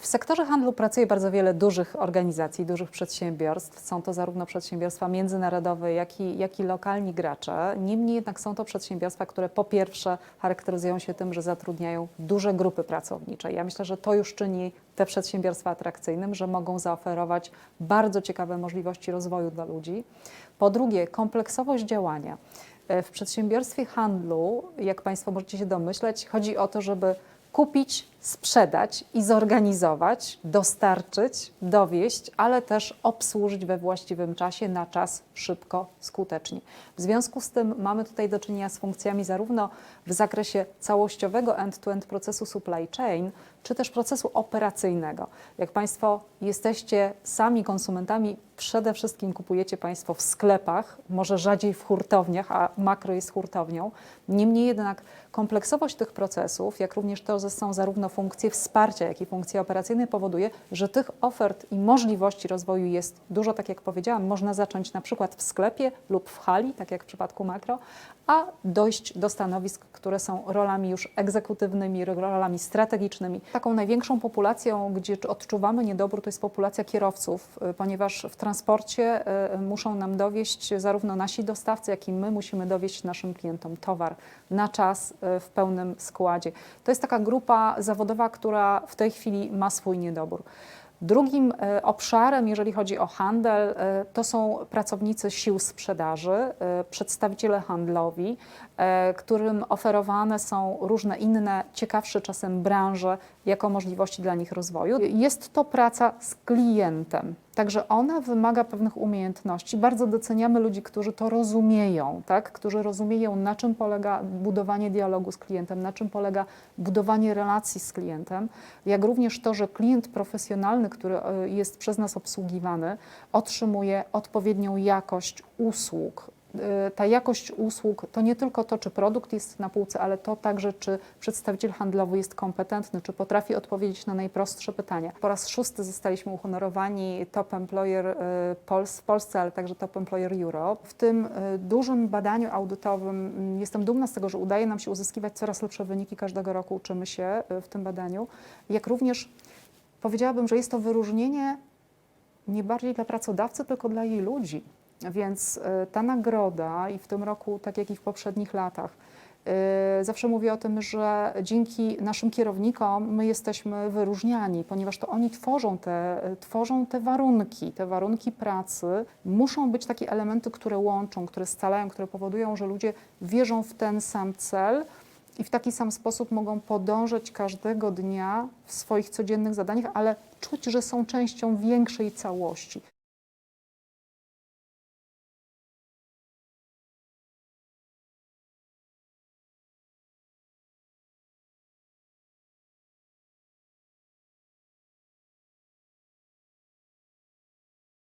W sektorze handlu pracuje bardzo wiele dużych organizacji, dużych przedsiębiorstw. Są to zarówno przedsiębiorstwa międzynarodowe, jak i, jak i lokalni gracze. Niemniej jednak są to przedsiębiorstwa, które po pierwsze charakteryzują się tym, że zatrudniają duże grupy pracownicze. Ja myślę, że to już czyni te przedsiębiorstwa atrakcyjnym, że mogą zaoferować bardzo ciekawe możliwości rozwoju dla ludzi. Po drugie, kompleksowość działania. E, W przedsiębiorstwie handlu, jak Państwo możecie się domyśleć, chodzi o to, żeby kupić, sprzedać i zorganizować, dostarczyć, dowieść, ale też obsłużyć we właściwym czasie, na czas, szybko, skutecznie. W związku z tym mamy tutaj do czynienia z funkcjami zarówno w zakresie całościowego end-to-end procesu supply chain, czy też procesu operacyjnego. Jak Państwo jesteście sami konsumentami, przede wszystkim kupujecie Państwo w sklepach, może rzadziej w hurtowniach, a makro jest hurtownią. Niemniej jednak kompleksowość tych procesów, jak również to, że są zarówno funkcje wsparcia, jak i funkcje operacyjne, powoduje, że tych ofert i możliwości rozwoju jest dużo, tak jak powiedziałam. Można zacząć na przykład w sklepie lub w hali, tak jak w przypadku makro, a dojść do stanowisk, które są rolami już egzekutywnymi, rolami strategicznymi. Taką największą populacją, gdzie odczuwamy niedobór, to jest populacja kierowców, y, ponieważ w transporcie y, muszą nam dowieść zarówno nasi dostawcy, jak i my musimy dowieść naszym klientom towar na czas y, w pełnym składzie. To jest taka grupa zawodowa, która w tej chwili ma swój niedobór. Drugim e, obszarem, jeżeli chodzi o handel, e, to są pracownicy sił sprzedaży, e, przedstawiciele handlowi, którym oferowane są różne inne, ciekawsze czasem branże jako możliwości dla nich rozwoju. Jest to praca z klientem, także ona wymaga pewnych umiejętności. Bardzo doceniamy ludzi, którzy to rozumieją, tak? którzy rozumieją, na czym polega budowanie dialogu z klientem, na czym polega budowanie relacji z klientem, jak również to, że klient profesjonalny, który e, jest przez nas obsługiwany, otrzymuje odpowiednią jakość usług. E, Ta jakość usług to nie tylko to, czy produkt jest na półce, ale to także, czy przedstawiciel handlowy jest kompetentny, czy potrafi odpowiedzieć na najprostsze pytania. Po raz szósty zostaliśmy uhonorowani Top Employer e, Pols- w Polsce, ale także Top Employer Europe. W tym e, dużym badaniu audytowym mm, jestem dumna z tego, że udaje nam się uzyskiwać coraz lepsze wyniki. Każdego roku uczymy się w tym badaniu. Jak również powiedziałabym, że jest to wyróżnienie nie bardziej dla pracodawcy, tylko dla jej ludzi. Więc e, ta nagroda i w tym roku, tak jak i w poprzednich latach, e, zawsze mówię o tym, że dzięki naszym kierownikom my jesteśmy wyróżniani, ponieważ to oni tworzą te, tworzą te warunki, te warunki pracy. Muszą być takie elementy, które łączą, które scalają, które powodują, że ludzie wierzą w ten sam cel i w taki sam sposób mogą podążać każdego dnia w swoich codziennych zadaniach, ale czuć, że są częścią większej całości.